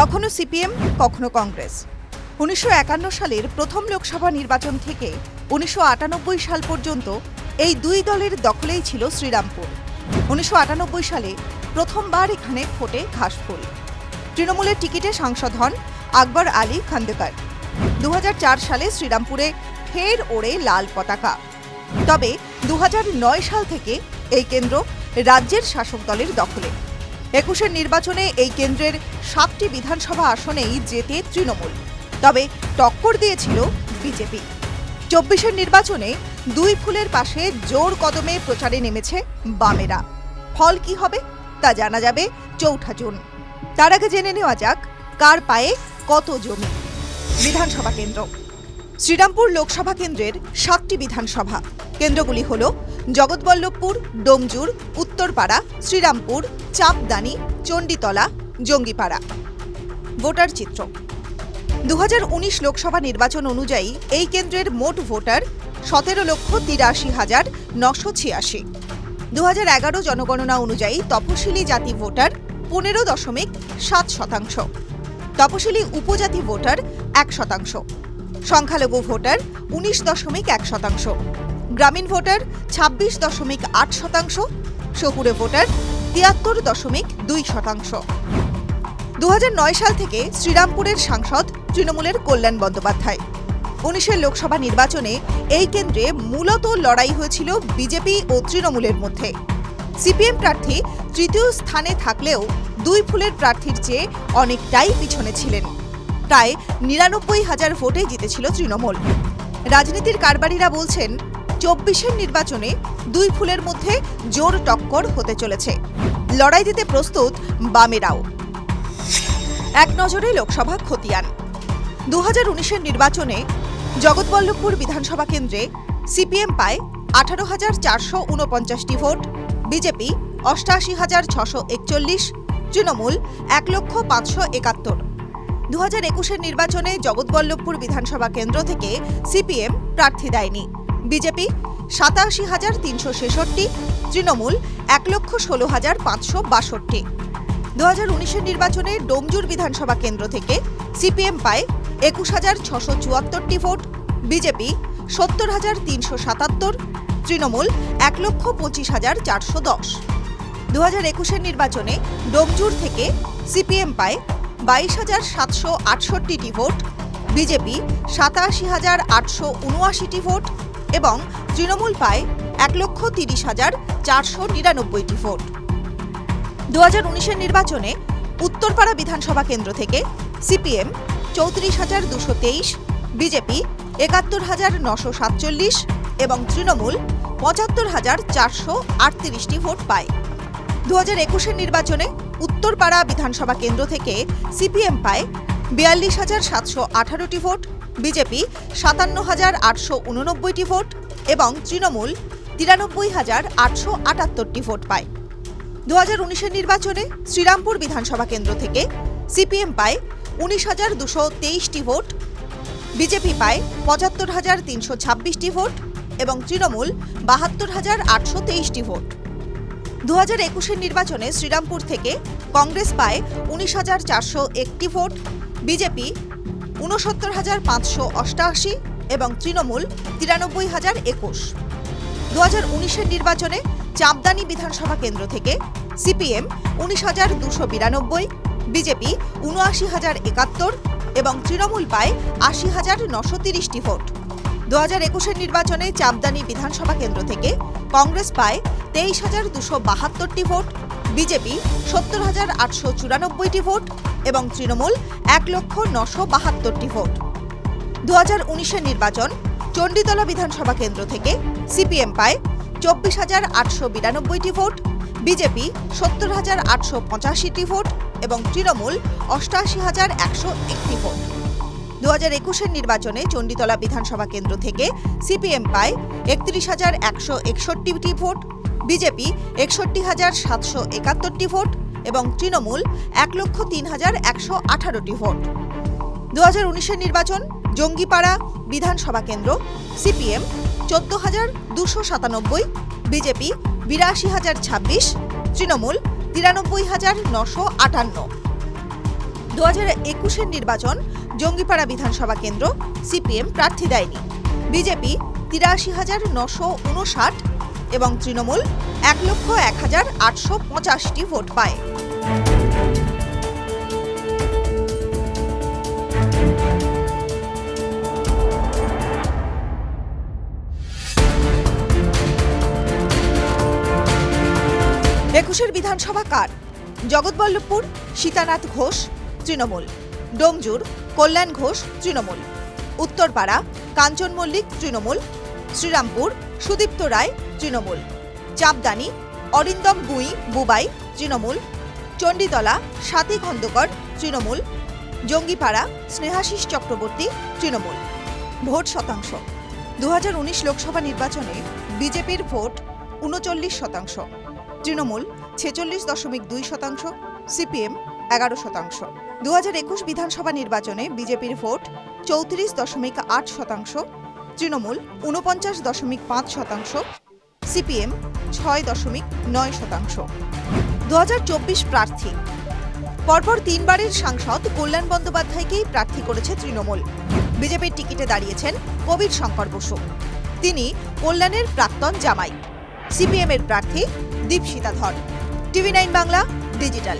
কখনো সিপিএম, কখনো কংগ্রেস। উনিশশো একান্ন সালের প্রথম লোকসভা নির্বাচন থেকে উনিশশো আটানব্বই সাল পর্যন্ত এই দুই দলের দখলেই ছিল শ্রীরামপুর। উনিশশো আটানব্বই সালে প্রথমবার এখানে ফোটে ঘাসফুল। তৃণমূলের টিকিটে সাংসদ হন আকবর আলী খান্দেকার। দু হাজার চার সালে শ্রীরামপুরে ফের ওড়ে লাল পতাকা। তবে দু হাজার নয় সাল থেকে এই কেন্দ্র রাজ্যের শাসক দলের দখলে। একুশের নির্বাচনে এই কেন্দ্রের সাতটি বিধানসভা আসনেই জেতে তৃণমূল। তবে টক্কর দিয়েছিল বিজেপি। চব্বিশের নির্বাচনে দুই ফুলের পাশে জোর কদমে প্রচারে নেমেছে বামেরা। ফল কি হবে তা জানা যাবে চৌঠা জুন। তার আগে জেনে নেওয়া যাক, কার পায়ে কত জমি? বিধানসভা কেন্দ্র। শ্রীরামপুর লোকসভা কেন্দ্রের সাতটি বিধানসভা। কেন্দ্রগুলি হল জগৎবল্লভপুর, ডোমজুর, উত্তরপাড়া, শ্রীরামপুর, চাপদানি, চণ্ডীতলা, জঙ্গিপাড়া। ভোটার চিত্র। দু হাজার উনিশ লোকসভা নির্বাচন অনুযায়ী এই কেন্দ্রের মোট ভোটার সতেরো লক্ষ তিরাশি হাজার নশো ছিয়াশি। দু জনগণনা অনুযায়ী তপশিলি জাতি ভোটার পনেরো দশমিক সাত শতাংশ। তপশিলি উপজাতি ভোটার এক শতাংশ। সংখ্যালঘু ভোটার উনিশ দশমিক এক শতাংশ। গ্রামীণ ভোটার ছাব্বিশ দশমিক আট শতাংশ, শহুরে ভোটার তিয়াত্তর দশমিক দুই শতাংশ। দু হাজার নয় সাল থেকে শ্রীরামপুরের সাংসদ তৃণমূলের কল্যাণ বন্দ্যোপাধ্যায়। উনিশের লোকসভা নির্বাচনে এই কেন্দ্রে মূলত লড়াই হয়েছিল বিজেপি ও তৃণমূলের মধ্যে। সিপিএম প্রার্থী তৃতীয় স্থানে থাকলেও দুই ফুলের প্রার্থীর চেয়ে অনেকটাই পিছনে ছিলেন। প্রায় নিরানব্বই হাজার ভোটে জিতেছিল তৃণমূল। রাজনীতির কারবারিরা বলছেন চব্বিশের নির্বাচনে দুই ফুলের মধ্যে জোর টক্কর হতে চলেছে। লড়াই দিতে প্রস্তুত বামেরাও। এক নজরে লোকসভা খতিয়ান। দু হাজার উনিশের নির্বাচনে জগৎবল্লভপুর বিধানসভা কেন্দ্রে সিপিএম পায় আঠারো হাজার চারশো উনপঞ্চাশটি ভোট, বিজেপি অষ্টাশি হাজার ছশো একচল্লিশ, তৃণমূল এক লক্ষ পাঁচশো একাত্তর। দু হাজার একুশের নির্বাচনে জগৎবল্লভপুর বিধানসভা কেন্দ্র থেকে সিপিএম প্রার্থী দেয়নি। বিজেপি সাতাশি হাজার তিনশো ছেষট্টি, তৃণমূল এক লক্ষ ষোলো হাজার পাঁচশো বাষট্টি। দু হাজার উনিশের নির্বাচনে ডোমজুর বিধানসভা কেন্দ্র থেকে সিপিএম পায় একুশ হাজার ছশো চুয়াত্তরটি ভোট, বিজেপি সত্তর হাজার তিনশো সাতাত্তর, তৃণমূল এক লক্ষ পঁচিশ হাজার চারশো দশ। দু হাজার একুশের নির্বাচনে ডোমজুর থেকে সিপিএম পায় বাইশ হাজার সাতশো আটষট্টিটি ভোট, বিজেপি সাতাশি হাজার আটশো উনআশিটি ভোট এবং তৃণমূল পায় এক লক্ষ তিরিশ হাজার চারশো নিরানব্বইটি ভোট। দু হাজার উনিশের নির্বাচনে উত্তরপাড়া বিধানসভা কেন্দ্র থেকে সিপিএম চৌত্রিশ হাজার দুশো তেইশ, বিজেপি একাত্তর হাজার নশো সাতচল্লিশ এবং তৃণমূল পঁচাত্তর হাজার চারশো আটত্রিশটি ভোট পায়। দু হাজার একুশের নির্বাচনে উত্তরপাড়া বিধানসভা কেন্দ্র থেকে সিপিএম পায় বিয়াল্লিশ হাজার সাতশো আঠারোটি ভোট বিজেপি সাতান্ন হাজার আটশো উননব্বইটি ভোট এবং তৃণমূল তিরানব্বই হাজার আটশো আটাত্তরটি ভোট পায়। দু হাজার উনিশের নির্বাচনে শ্রীরামপুর বিধানসভা কেন্দ্র থেকে সিপিএম পায় উনিশ হাজার দুশো তেইশটি ভোট, বিজেপি পায় পঁচাত্তর হাজার তিনশো ছাব্বিশটি ভোট এবং তৃণমূল বাহাত্তর হাজার আটশো তেইশটি ভোট। দু হাজার একুশের নির্বাচনে শ্রীরামপুর থেকে কংগ্রেস পায় উনিশ হাজার চারশো একটি ভোট, বিজেপি ঊনসত্তর হাজার পাঁচশো অষ্টআশি এবং তৃণমূল তিরানব্বই হাজার একুশ। দু হাজার উনিশের নির্বাচনে চাপদানি বিধানসভা কেন্দ্র থেকে সিপিএম উনিশ হাজার দুশো বিরানব্বই, বিজেপি উনআশি হাজার একাত্তর এবং তৃণমূল পায় আশি হাজার নশো তিরিশটি ভোট। দু হাজার একুশের নির্বাচনে চাপদানি বিধানসভা কেন্দ্র থেকে কংগ্রেস পায় তেইশ হাজার দুশো বাহাত্তরটি ভোট। বিজেপি সত্তর হাজার আটশো চুরানব্বইটি ভোট এবং তৃণমূল এক লক্ষ নশো বাহাত্তরটি ভোট। দু হাজার উনিশের নির্বাচন চণ্ডীতলা বিধানসভা কেন্দ্র থেকে সিপিএম পায় চব্বিশ হাজার আটশো বিরানব্বইটি ভোট, বিজেপি সত্তর হাজার আটশো পঁচাশিটি ভোট এবং তৃণমূল অষ্টাশি হাজার একশো একটি ভোট। দু হাজার একুশের নির্বাচনে চণ্ডীতলা বিধানসভা কেন্দ্র থেকে সিপিএম পায় একত্রিশ হাজার একশো একষট্টিটি ভোট বিজেপি একষট্টি হাজার সাতশো একাত্তরটি ভোট এবং তৃণমূল এক লক্ষ তিন হাজার একশো আঠারোটি ভোট। দু হাজার উনিশের নির্বাচন, জঙ্গিপাড়া বিধানসভা কেন্দ্র, সিপিএম চোদ্দ হাজার দুশো সাতানব্বই, বিজেপি বিরাশি হাজার ছাব্বিশ, তৃণমূল তিরানব্বই হাজার নশো আটান্ন। দু হাজার একুশের নির্বাচন, জঙ্গিপাড়া বিধানসভা কেন্দ্র, সিপিএম প্রার্থী দেয়নি। বিজেপি তিরাশি হাজার নশো উনষাট এবং তৃণমূল এক লক্ষ এক হাজার আটশো পঁচাশটি ভোট পায়। একুশের বিধানসভা কার? জগৎবল্লভপুর, সীতানাথ ঘোষ, তৃণমূল। ডোমজুর, কল্যাণ ঘোষ, তৃণমূল। উত্তরপাড়া কাঞ্চন মল্লিক তৃণমূল। শ্রীরামপুর সুদীপ্ত রায়, তৃণমূল। চাপদানি, অরিন্দম গুই, বুবাই, তৃণমূল। চণ্ডীতলা, সাথী খন্দকর, তৃণমূল। জঙ্গিপাড়া, স্নেহাশিস চক্রবর্তী, তৃণমূল। ভোট শতাংশ। দু হাজার উনিশ লোকসভা নির্বাচনে বিজেপির ভোট উনচল্লিশ শতাংশ। তৃণমূল ছেচল্লিশ দশমিক দুই শতাংশ, সিপিএম এগারো শতাংশ। দু বিধানসভা নির্বাচনে বিজেপির ভোট চৌত্রিশ দশমিক আট শতাংশ তৃণমূল উনপঞ্চাশ দশমিক পাঁচ শতাংশ, সিপিএম ছয় দশমিক নয় শতাংশ। দু হাজার চব্বিশ প্রার্থী। পরপর তিনবারের সাংসদ কল্যাণ বন্দ্যোপাধ্যায়কেই প্রার্থী করেছে তৃণমূল। বিজেপির টিকিটে দাঁড়িয়েছেন কবির শঙ্কর বসু। তিনি কল্যাণের প্রাক্তন জামাই। সিপিএমের প্রার্থী Dipsita Dhar. TV nine Bangla digital.